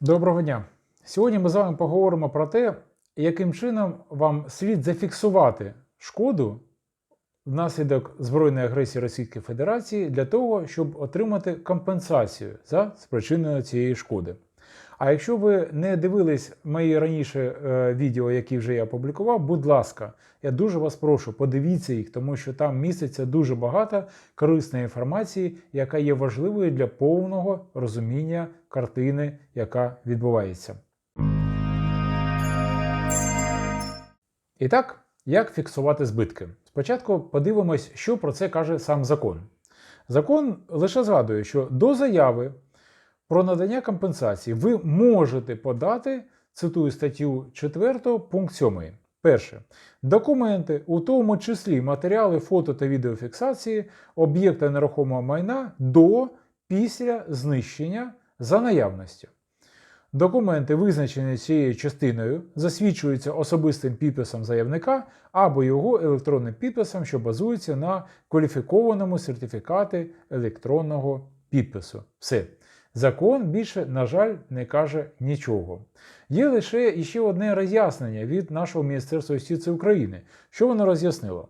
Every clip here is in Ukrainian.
Доброго дня! Сьогодні ми з вами поговоримо про те, яким чином вам слід зафіксувати шкоду внаслідок збройної агресії Російської Федерації для того, щоб отримати компенсацію за спричинення цієї шкоди. А якщо ви не дивились мої раніше е, відео, які вже я опублікував, будь ласка, я дуже вас прошу, подивіться їх, тому що там міститься дуже багато корисної інформації, яка є важливою для повного розуміння картини, яка відбувається. І так, як фіксувати збитки? Спочатку подивимось, що про це каже сам закон. Закон лише згадує, що до заяви про надання компенсації ви можете подати, цитую статтю 4 пункт 7. Перше. Документи, у тому числі матеріали фото та відеофіксації об'єкта нерухомого майна до після знищення за наявності. Документи, визначені цією частиною, засвідчуються особистим підписом заявника або його електронним підписом, що базується на кваліфікованому сертифікаті електронного підпису. Все. Закон більше, на жаль, не каже нічого. Є лише іще одне роз'яснення від нашого Міністерства юстиції України. Що воно роз'яснило?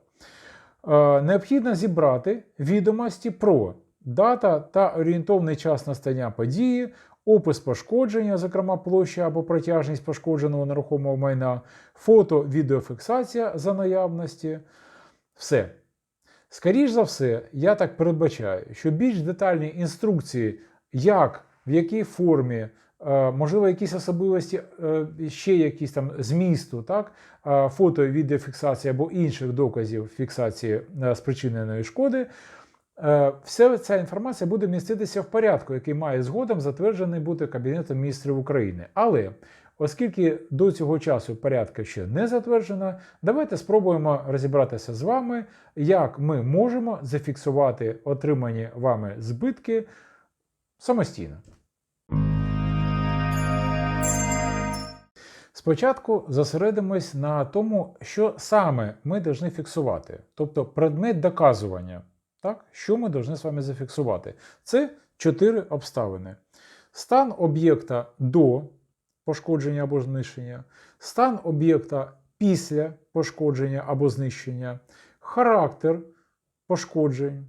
Е, необхідно зібрати відомості про дата та орієнтовний час настання події, опис пошкодження, зокрема площа або протяжність пошкодженого нерухомого майна, фото, відеофіксація за наявності. Все. Скоріш за все, я так передбачаю, що більш детальні інструкції, як, в якій формі, е, можливо, якісь особливості, е, ще якісь там змісту, так, е, фото, відеофіксації або інших доказів фіксації спричиненої шкоди. Вся ця інформація буде міститися в порядку, який має згодом затверджений бути Кабінетом міністрів України. Але оскільки до цього часу порядка ще не затверджено, давайте спробуємо розібратися з вами, як ми можемо зафіксувати отримані вами збитки самостійно. Спочатку зосередимось на тому, що саме ми повинні фіксувати, тобто предмет доказування. Так? Що ми повинні з вами зафіксувати? Це чотири обставини: стан об'єкта до пошкодження або знищення, стан об'єкта після пошкодження або знищення, характер пошкоджень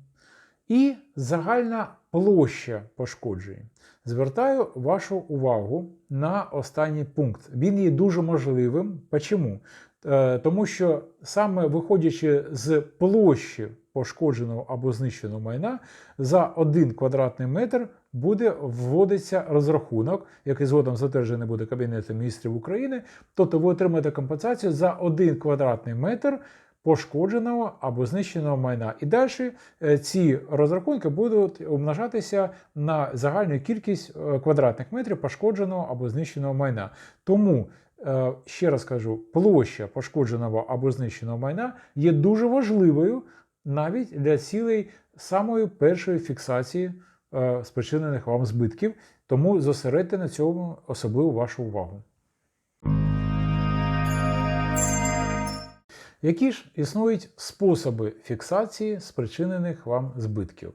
і загальна площа пошкоджень. Звертаю вашу увагу на останній пункт. Він є дуже можливим. Чому? Е, Тому що саме виходячи з площі пошкодженого або знищеного майна, за один квадратний метр буде вводиться розрахунок, який згодом затверджений буде Кабінетом міністрів України. Тобто ви отримаєте компенсацію за один квадратний метр пошкодженого або знищеного майна. І далі е, ці розрахунки будуть умножатися на загальну кількість е, квадратних метрів пошкодженого або знищеного майна. Тому, е, ще раз кажу, площа пошкодженого або знищеного майна є дуже важливою навіть для цілей самої першої фіксації спричинених вам збитків. Тому зосередьте на цьому особливу вашу увагу. Які ж існують способи фіксації спричинених вам збитків?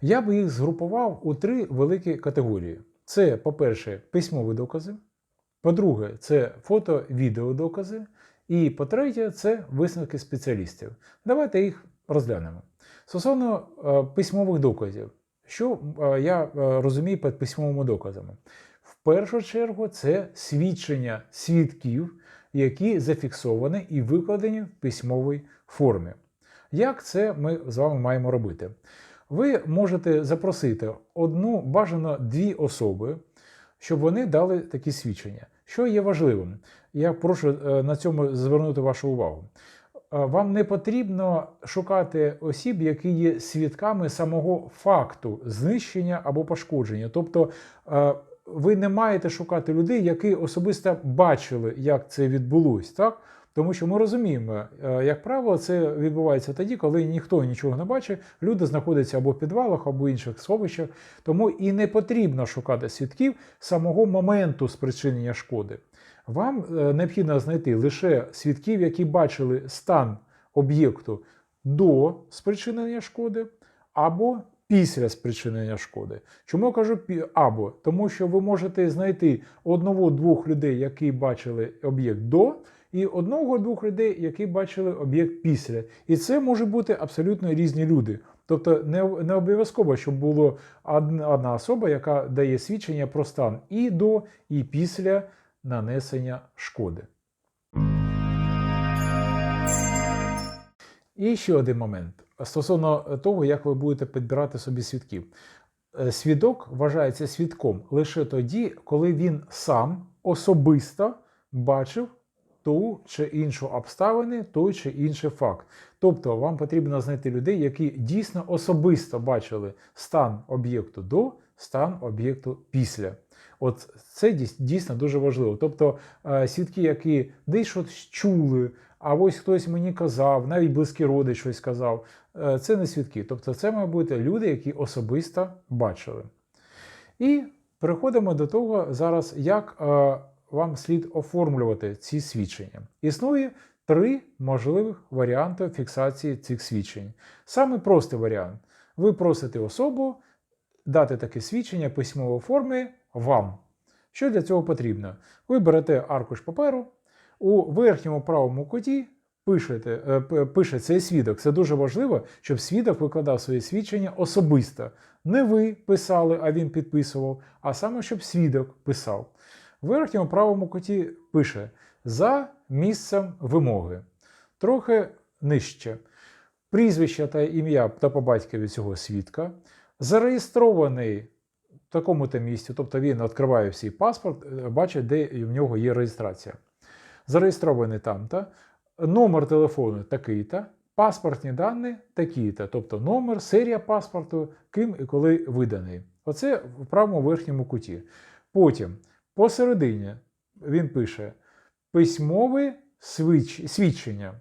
Я би їх згрупував у три великі категорії: це, по-перше, письмові докази, по-друге, це фото-відеодокази, і по-третє, це висновки спеціалістів. Давайте їх розглянемо. Стосовно е, письмових доказів, що е, я е, розумію під письмовими доказами? В першу чергу, це свідчення свідків які зафіксовані і викладені в письмовій формі. Як це ми з вами маємо робити? Ви можете запросити одну, бажано дві особи, щоб вони дали такі свідчення. Що є важливим? Я прошу е, на цьому звернути вашу увагу. Е, Вам не потрібно шукати осіб, які є свідками самого факту знищення або пошкодження. Тобто е, ви не маєте шукати людей, які особисто бачили, як це відбулось, так? Тому що ми розуміємо, е, як правило, це відбувається тоді, коли ніхто нічого не бачить, люди знаходяться або в підвалах, або в інших сховищах. Тому і не потрібно шукати свідків самого моменту спричинення шкоди. Вам е, необхідно знайти лише свідків, які бачили стан об'єкту до спричинення шкоди, або після спричинення шкоди. Чому я кажу або? Тому що ви можете знайти одного-двох людей, які бачили об'єкт до, і одного-двох людей, які бачили об'єкт після. І це може бути абсолютно різні люди. Тобто не, не обов'язково, щоб було одна одна особа, яка дає свідчення про стан і до, і після нанесення шкоди. І ще один момент стосовно того, як ви будете підбирати собі свідків. Е, Свідок вважається свідком лише тоді, коли він сам особисто бачив ту чи іншу обставини, той чи інший факт. Тобто вам потрібно знайти людей, які дійсно особисто бачили стан об'єкту до, стан об'єкту після. От це дійс- дійсно дуже важливо. Тобто е, свідки, які десь щось чули, а ось хтось мені казав, навіть близький родич щось казав, е, це не свідки. Тобто це мають бути люди, які особисто бачили. І переходимо до того зараз, як е, вам слід оформлювати ці свідчення. Існує три можливих варіанти фіксації цих свідчень. Саме простий варіант. Ви просите особу дати таке свідчення письмової форми вам. Що для цього потрібно? Ви берете аркуш паперу, у верхньому правому куті пишете, е, пише цей свідок. Це дуже важливо, щоб свідок викладав своє свідчення особисто. Не ви писали, а він підписував, а саме щоб свідок писав. В верхньому правому куті пише за місцем вимоги. Трохи нижче. Прізвище та ім'я та по батькові цього свідка. Зареєстрований в такому-то місці, тобто він відкриває свій паспорт, е, бачить, де в нього є реєстрація. Зареєстрований там-то, номер телефону такий-то, паспортні дані такі-то, тобто номер, серія паспорту, ким і коли виданий. Оце в правому верхньому куті. Потім посередині він пише письмове свідч- свідчення.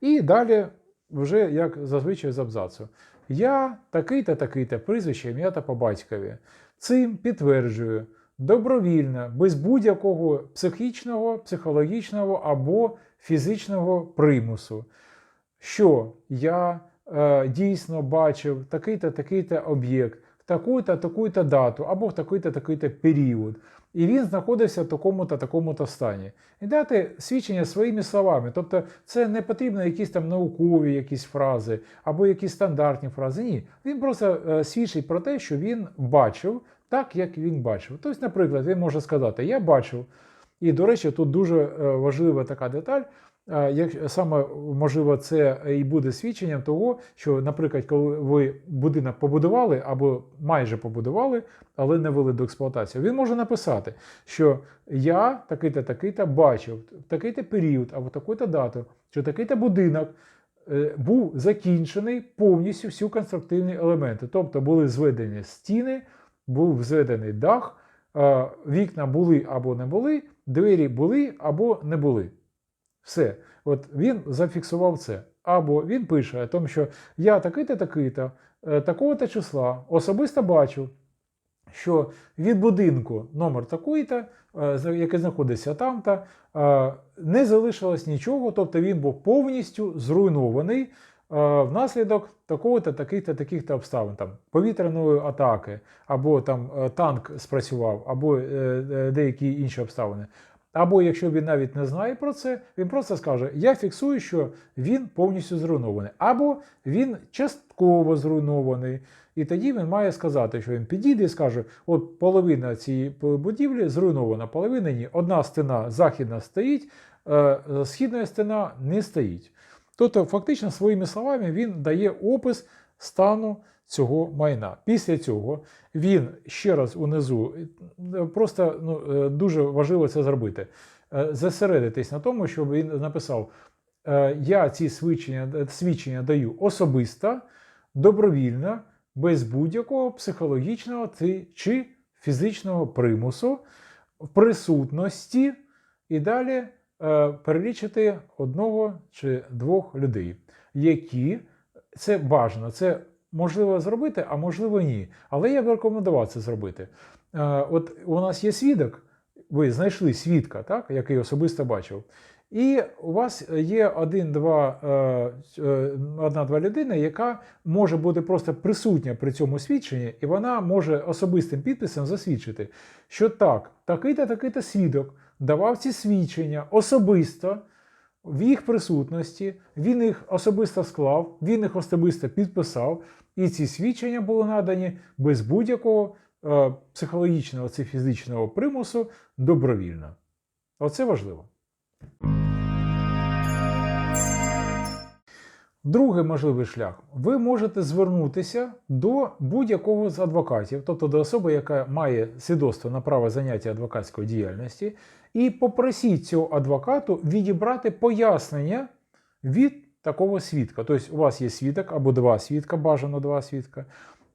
І далі, вже як зазвичай з абзацу. Я такий-то, такий-то, прізвище, ім'я та по батькові. Цим підтверджую добровільно, без будь-якого психічного, психологічного або фізичного примусу, що я е, дійсно бачив такий-то, такий-то об'єкт, в таку-то, таку-то дату, або в такий-то, такий-то період. І він знаходився в такому-то, такому-то стані. І дати свідчення своїми словами. Тобто це не потрібно якісь там наукові якісь фрази або якісь стандартні фрази. Ні. Він просто е, свідчить про те, що він бачив так, як він бачив. Тобто, наприклад, він може сказати: Я бачив. І, до речі, тут дуже е, важлива така деталь. Е, Як саме можливо, це і буде свідченням того, що, наприклад, коли ви будинок побудували або майже побудували, але не вели до експлуатації, він може написати, що я такий-то, такий-то бачив такий-то період або таку-то дату, що такий-то будинок е, був закінчений повністю всі конструктивні елементи. Тобто були зведені стіни, був зведений дах, вікна були або не були, двері були або не були. Все. От він зафіксував це. Або він пише о тому, що я такий-то, такий-то, е, такого-то числа особисто бачив, що від будинку номер такий-то, е, який знаходиться там-то, е, не залишилось нічого, тобто він був повністю зруйнований внаслідок такого-то, таких-то, таких-то обставин, там, повітряної атаки, або там е, танк спрацював, або е, е, деякі інші обставини. Або якщо він навіть не знає про це, він просто скаже: Я фіксую, що він повністю зруйнований, або він частково зруйнований. І тоді він має сказати, що він підійде і скаже: от половина цієї будівлі зруйнована, половина ні. Одна стіна західна стоїть, е, східна стіна не стоїть. Тобто, фактично, своїми словами він дає опис стану цього майна. Після цього він ще раз унизу, е, просто ну, е, дуже важливо це зробити. е, Зосередитись на тому, щоб він написав: Я ці свідчення, свідчення даю особисто, добровільно, без будь-якого психологічного чи фізичного примусу, в присутності і далі перелічити одного чи двох людей, які це бажано, це можливо зробити, а можливо ні. Але я б рекомендував це зробити. Е, От у нас є свідок, ви знайшли свідка, так, який особисто бачив. І у вас є один-два, е, е, одна-два людини, яка може бути просто присутня при цьому свідченні, і вона може особистим підписом засвідчити, що так, такий-то такий-то свідок давав ці свідчення особисто в їх присутності, він їх особисто склав, він їх особисто підписав, і ці свідчення були надані без будь-якого е, психологічного чи фізичного примусу добровільно. Оце важливо. Другий можливий шлях. Ви можете звернутися до будь-якого з адвокатів, тобто до особи, яка має свідоцтво на право заняття адвокатської діяльності, і попросіть цього адвокату відібрати пояснення від такого свідка. Тобто, у вас є свідок або два свідка, бажано два свідка.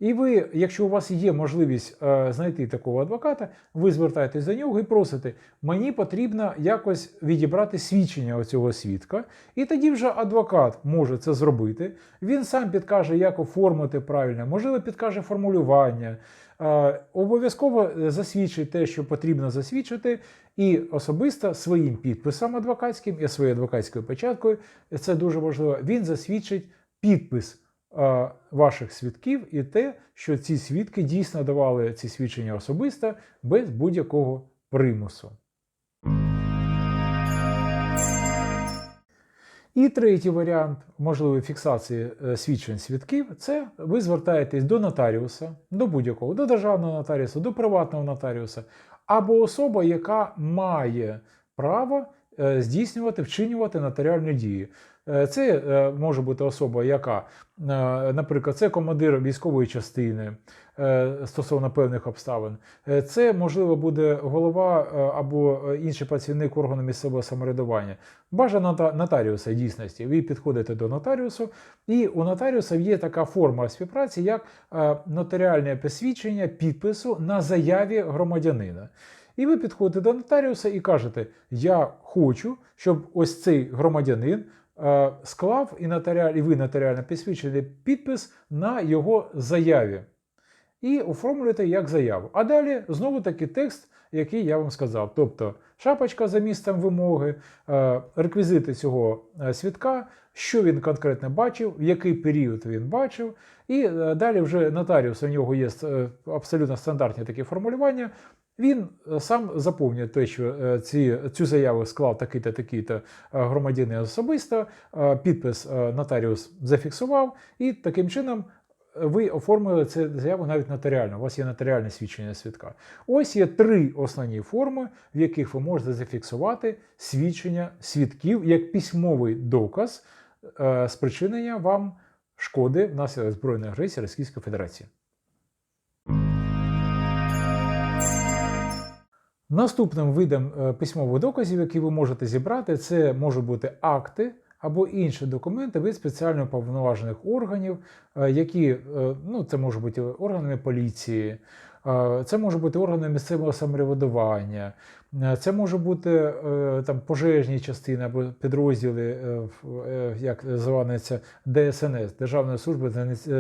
І ви, якщо у вас є можливість е, знайти такого адвоката, ви звертаєтесь до нього і просите, мені потрібно якось відібрати свідчення цього свідка. І тоді вже адвокат може це зробити. Він сам підкаже, як оформити правильно, можливо, підкаже формулювання. Е, обов'язково засвідчить те, що потрібно засвідчити, і особисто своїм підписом адвокатським і своєю адвокатською печаткою, це дуже важливо, він засвідчить підпис ваших свідків і те, що ці свідки дійсно давали ці свідчення особисто без будь-якого примусу. І третій варіант можливої фіксації е, свідчень свідків це ви звертаєтесь до нотаріуса, до будь-якого, до державного нотаріуса, до приватного нотаріуса, або особа, яка має право е, здійснювати, вчинювати нотаріальні дії. Е, Це е, може бути особа, яка, е, наприклад, це командир військової частини стосовно певних обставин. Це, можливо, буде голова або інший працівник органу місцевого самоврядування. Бажано нотаріуса дійсності. Ви підходите до нотаріусу, і у нотаріуса є така форма співпраці, як нотаріальне посвідчення підпису на заяві громадянина. І ви підходите до нотаріуса і кажете: Я хочу, щоб ось цей громадянин склав і, нотаріаль, і ви нотаріально посвідчили підпис на його заяві. І оформлюєте як заяву. А далі знову таки текст, який я вам сказав. Тобто шапочка за місцем вимоги, е, реквізити цього е, свідка, що він конкретно бачив, в який період він бачив. І е, далі вже нотаріус, у нього є е, абсолютно стандартні такі формулювання. Він е, сам заповнює те, що е, ці, цю заяву склав такий-то, такий-то е, громадянин особисто, підпис нотаріус зафіксував, і таким чином ви оформили цю заяву навіть нотаріально. У вас є нотаріальне свідчення свідка. Ось є три основні форми, в яких ви можете зафіксувати свідчення свідків як письмовий доказ спричинення вам шкоди внаслідок збройної агресії Російської Федерації. Наступним видом е, письмових доказів, які ви можете зібрати, це можуть бути акти або інші документи від спеціально повноважених органів, е, які е, ну, це можуть бути органами поліції, це можуть бути органи місцевого самоврядування, це може бути е, там пожежні частини або підрозділи, е, е, як називається ДСНС Державної служби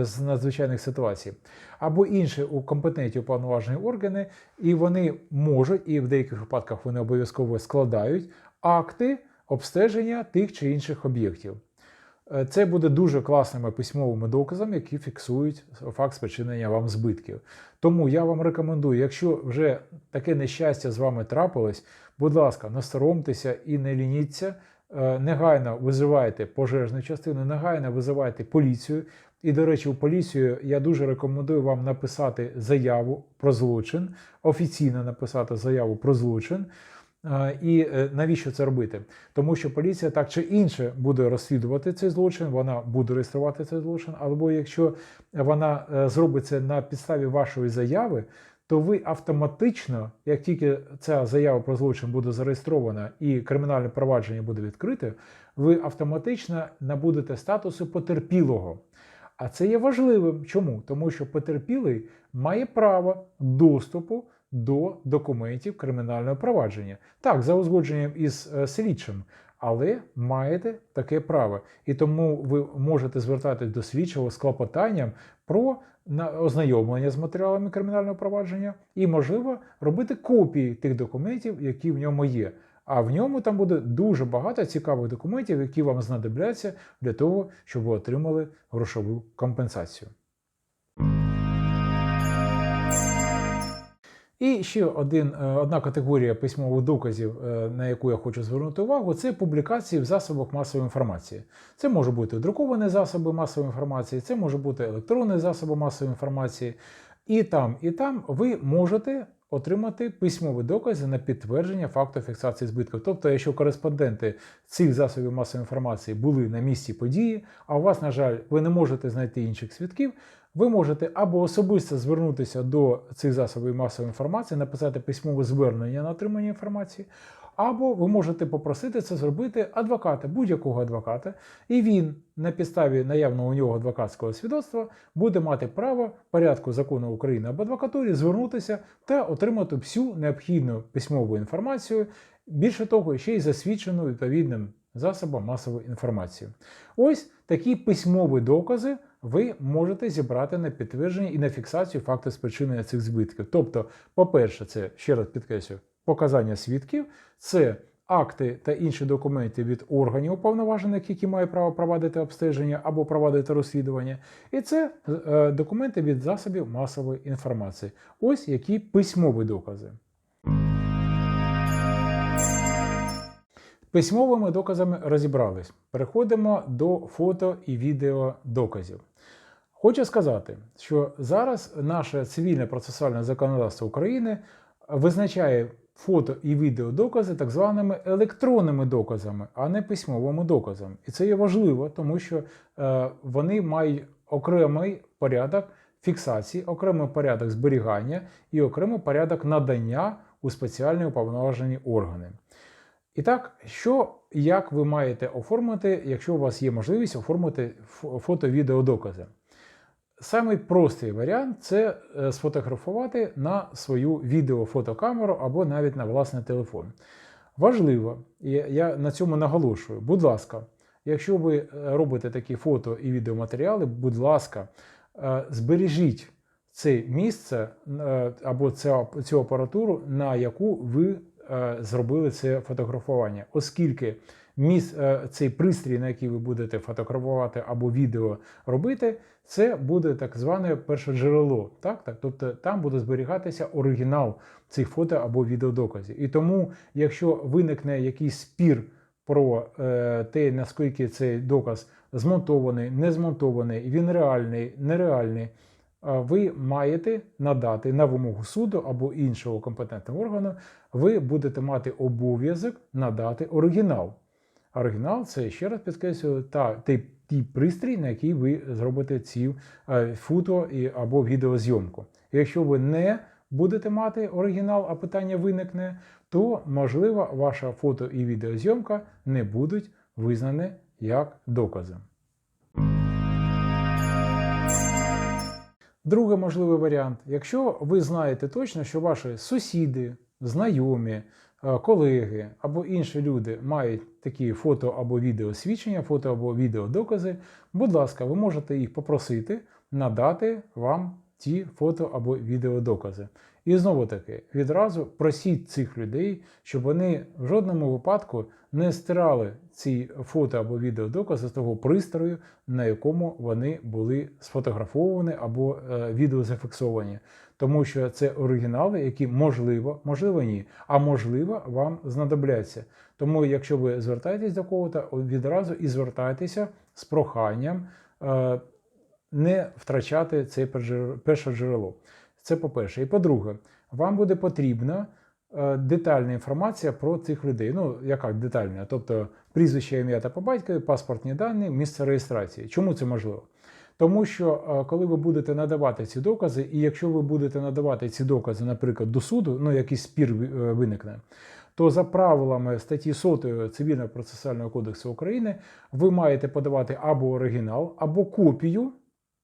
з надзвичайних ситуацій, або інші у компетентні уповноважені органи, і вони можуть, і в деяких випадках вони обов'язково складають акти обстеження тих чи інших об'єктів. Е, Це буде дуже класними письмовими доказами, які фіксують факт спричинення вам збитків. Тому я вам рекомендую, якщо вже таке нещастя з вами трапилось, будь ласка, не соромтеся і не лініться. Е, Негайно визивайте пожежну частину, негайно визивайте поліцію. І, до речі, у поліцію я дуже рекомендую вам написати заяву про злочин, офіційно написати заяву про злочин. І е, навіщо це робити? Тому що поліція так чи інше буде розслідувати цей злочин, вона буде реєструвати цей злочин, або якщо вона е, зробить це на підставі вашої заяви, то ви автоматично, як тільки ця заява про злочин буде зареєстрована і кримінальне провадження буде відкрите, ви автоматично набудете статусу потерпілого. А це є важливим. Чому? Тому що потерпілий має право доступу до документів кримінального провадження. Так, за узгодженням із е, слідчим, але маєте таке право. І тому ви можете звертатись до слідчого з клопотанням про на- ознайомлення з матеріалами кримінального провадження і, можливо, робити копії тих документів, які в ньому є. А в ньому там буде дуже багато цікавих документів, які вам знадобляться для того, щоб ви отримали грошову компенсацію. І ще один, е, одна категорія письмових доказів, е, на яку я хочу звернути увагу, це публікації в засобах масової інформації. Це може бути друковані засоби масової інформації, це може бути електронні засоби масової інформації. І там, і там ви можете отримати письмові докази на підтвердження факту фіксації збитків. Тобто, якщо кореспонденти цих засобів масової інформації були на місці події, а у вас, на жаль, ви не можете знайти інших свідків, ви можете або особисто звернутися до цих засобів масової інформації, написати письмове звернення на отримання інформації, або ви можете попросити це зробити адвоката, будь-якого адвоката, і він на підставі наявного у нього адвокатського свідоцтва буде мати право порядку закону України об адвокатурі звернутися та отримати всю необхідну письмову інформацію, більше того, ще й засвідчену відповідним засобам масової інформації. Ось такі письмові докази ви можете зібрати на підтвердження і на фіксацію факту спричинення цих збитків. Тобто, по-перше, це ще раз підкреслю, показання свідків, це акти та інші документи від органів уповноважених, які мають право провадити обстеження або провадити розслідування, і це е, документи від засобів масової інформації. Ось які письмові докази. Письмовими доказами розібрались. Переходимо до фото і відео доказів. Хочу сказати, що зараз наше цивільне процесуальне законодавство України визначає фото і відеодокази так званими електронними доказами, а не письмовими доказами. І це є важливо, тому що е, вони мають окремий порядок фіксації, окремий порядок зберігання і окремий порядок надання у спеціальні уповноважені органи. І так, що як ви маєте оформити, якщо у вас є можливість оформити фото-відеодокази? Самий простий варіант це е, сфотографувати на свою відеофотокамеру або навіть на власний телефон. Важливо, і я на цьому наголошую, будь ласка, якщо ви е, робите такі фото і відеоматеріали, будь ласка, е, збережіть це місце або цю апаратуру, на яку ви зробили це фотографування, оскільки міс, цей пристрій, на який ви будете фотографувати або відео робити, це буде так зване перше джерело. Так? Так? Тобто там буде зберігатися оригінал цих фото або відеодоказів. І тому, якщо виникне якийсь спір про е, те, наскільки цей доказ змонтований, не змонтований, він реальний, нереальний, ви маєте надати на вимогу суду або іншого компетентного органу, ви будете мати обов'язок надати оригінал. Оригінал це ще раз підкреслюю, та той пристрій, на який ви зробите ці е, фото або відеозйомку. Якщо ви не будете мати оригінал, а питання виникне, то можливо ваша фото і відеозйомка не будуть визнані як докази. Другий можливий варіант, якщо ви знаєте точно, що ваші сусіди, знайомі, Е, колеги або інші люди мають такі фото або відеосвідчення, фото або відеодокази, будь ласка, ви можете їх попросити надати вам ті фото або відеодокази. І знову таки, відразу просіть цих людей, щоб вони в жодному випадку не стирали ці фото або відеодокази з того пристрою, на якому вони були сфотографовані або е, відеозафіксовані. Тому що це оригінали, які можливо, можливо, ні, а можливо, вам знадобляться. Тому, якщо ви звертаєтесь до кого-то, відразу і звертайтеся з проханням е, не втрачати це перше джерело. Це по-перше. І по-друге, вам буде потрібна е, детальна інформація про цих людей. Ну, яка детальна? Тобто прізвище, ім'я та по батькові, паспортні дані, місце реєстрації. Чому це можливо? Тому що е, коли ви будете надавати ці докази, і якщо ви будете надавати ці докази, наприклад, до суду, ну якийсь спір е, виникне, то за правилами статті 100 Цивільного процесуального кодексу України ви маєте подавати або оригінал, або копію.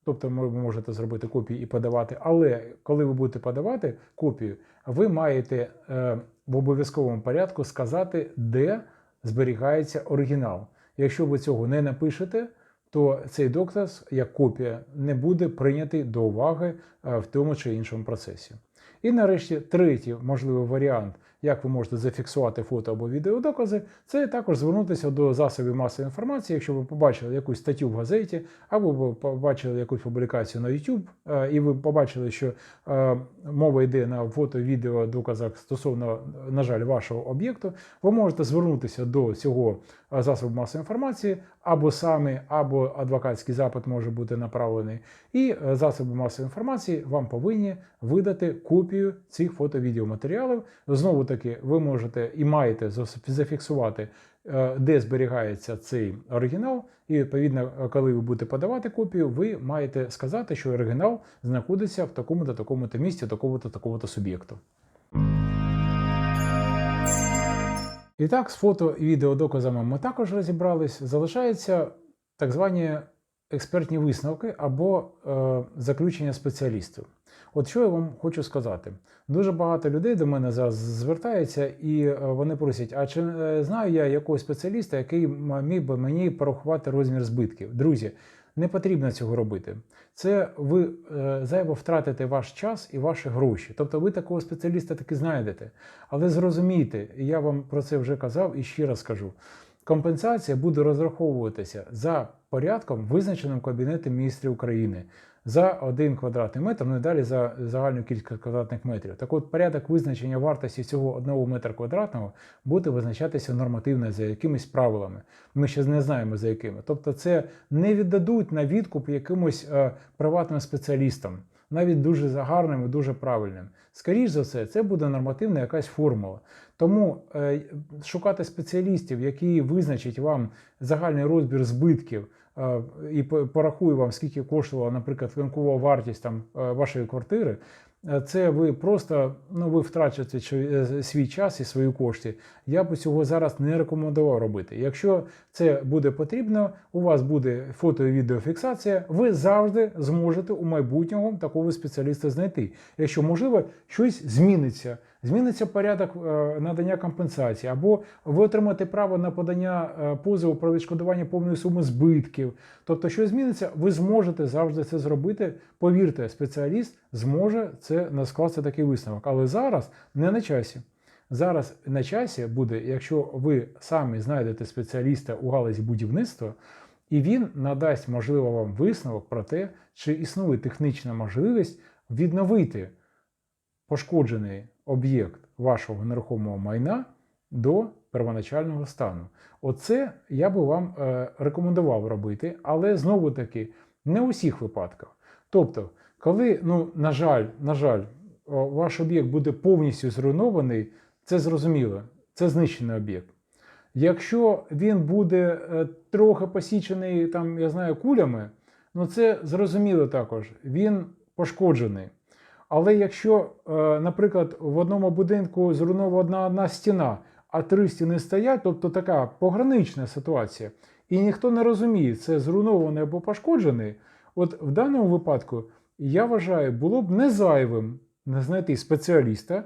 Тобто ви можете зробити копії і подавати, але коли ви будете подавати копію, ви маєте е, в обов'язковому порядку сказати, де зберігається оригінал. Якщо ви цього не напишете, то цей доказ як копія не буде прийнятий до уваги е, в тому чи іншому процесі. І нарешті третій можливий варіант, як ви можете зафіксувати фото або відеодокази, це також звернутися до засобів масової інформації, якщо ви побачили якусь статтю в газеті, або ви побачили якусь публікацію на YouTube, е, і ви побачили, що е, мова йде на фото, відео, доказах стосовно, на жаль, вашого об'єкту, ви можете звернутися до цього е, засобу масової інформації, або самі, або адвокатський запит може бути направлений. І засоби масової інформації вам повинні видати копію цих фото-відеоматеріалів. Знову таки, ви можете і маєте зафіксувати, е, де зберігається цей оригінал. І відповідно, коли ви будете подавати копію, ви маєте сказати, що оригінал знаходиться в такому-то такому-то місці, такого-то такого-то суб'єкту. І так, з фото і відеодоказами ми також розібрались. Залишаються так звані експертні висновки або е, заключення спеціалістів. От що я вам хочу сказати. Дуже багато людей до мене зараз звертаються і е, вони просять: а чи е, знаю я якогось спеціаліста, який міг би мені порахувати розмір збитків? Друзі, не потрібно цього робити. Це ви е, зайво втратите ваш час і ваші гроші. Тобто ви такого спеціаліста таки знайдете. Але зрозумійте, я вам про це вже казав і ще раз кажу. Компенсація буде розраховуватися за порядком, визначеним Кабінетом міністрів України за один квадратний метр, ну і далі за загальну кількість квадратних метрів. Так от порядок визначення вартості цього одного метра квадратного буде визначатися нормативно за якимись правилами. Ми ще не знаємо за якими. Тобто, це не віддадуть на відкуп якимось е, приватним спеціалістам, навіть дуже загарним і дуже правильним. Скоріше за все, це буде нормативна якась формула. Тому е, шукати спеціалістів, які визначать вам загальний розбір збитків і по- порахує вам, скільки коштувала, наприклад, ринкова вартість там е, вашої квартири. е, Це ви просто ну ви втрачаєте е, свій час і свої кошти. Я б цього зараз не рекомендував робити. Якщо це буде потрібно, у вас буде фото і відеофіксація, ви завжди зможете у майбутньому такого спеціаліста знайти. Якщо можливо, щось зміниться. Зміниться порядок е, надання компенсації, або ви отримаєте право на подання е, позову про відшкодування повної суми збитків. Тобто, що зміниться, ви зможете завжди це зробити. Повірте, спеціаліст зможе це скласти такий висновок. Але зараз не на часі. Зараз на часі буде, якщо ви самі знайдете спеціаліста у галузі будівництва, і він надасть, можливо, вам висновок про те, чи існує технічна можливість відновити пошкоджений об'єкт вашого нерухомого майна до первоначального стану. Оце я би вам е, рекомендував робити, але знову таки не у всіх випадках. Тобто, коли, ну, на жаль, на жаль, ваш об'єкт буде повністю зруйнований, це зрозуміло, це знищений об'єкт. Якщо він буде е, трохи посічений, там, я знаю, кулями, ну це зрозуміло також, він пошкоджений. Але якщо, е, наприклад, в одному будинку зруйнована одна стіна, а три стіни стоять, тобто така погранична ситуація, і ніхто не розуміє, це зруйнований або пошкоджений, от в даному випадку, я вважаю, було б не зайвим не знайти спеціаліста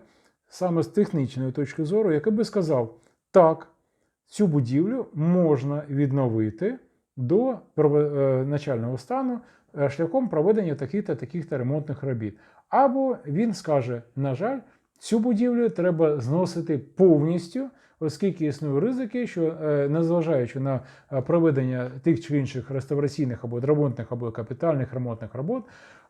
саме з технічної точки зору, який би сказав, так, цю будівлю можна відновити до первоначального стану е, шляхом проведення таких-то таких-то ремонтних робіт. Або він скаже: на жаль, цю будівлю треба зносити повністю, оскільки існують ризики, що е, незважаючи на е, проведення тих чи інших реставраційних або ремонтних, або капітальних ремонтних робот,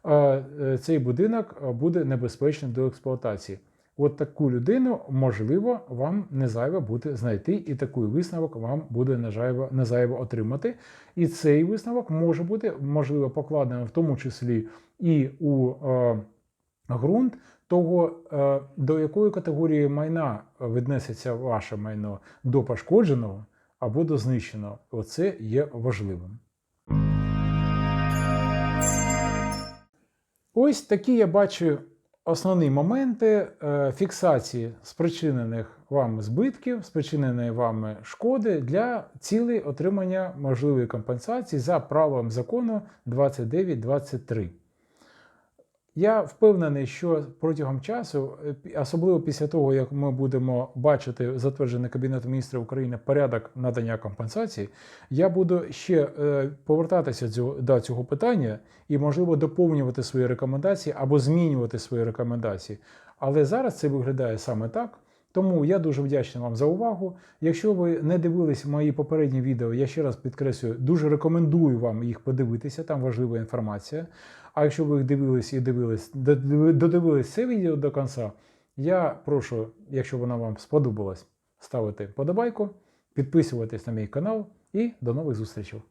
е, цей будинок буде небезпечним до експлуатації. От таку людину можливо вам не зайве буде знайти, і такий висновок вам буде не зайве отримати. І цей висновок може бути можливо покладений в тому числі і у е, ґрунт того, е, до якої категорії майна віднесеться ваше майно до пошкодженого або до знищеного. Оце є важливим. Ось такі я бачу основні моменти е, фіксації спричинених вами збитків, спричиненої вами шкоди для цілей отримання можливої компенсації за правилом закону 2923. Я впевнений, що протягом часу, е, особливо після того, як ми будемо бачити затверджений Кабінетом міністрів України порядок надання компенсації, я буду ще е, повертатися до цього питання і, можливо, доповнювати свої рекомендації або змінювати свої рекомендації. Але зараз це виглядає саме так. Тому я дуже вдячний вам за увагу. Якщо ви не дивились мої попередні відео, я ще раз підкреслюю, дуже рекомендую вам їх подивитися, там важлива інформація. А якщо ви їх дивились і дивились, додивились це відео до кінця, я прошу, якщо воно вам сподобалось, ставити подобайку, підписуватись на мій канал і до нових зустрічей.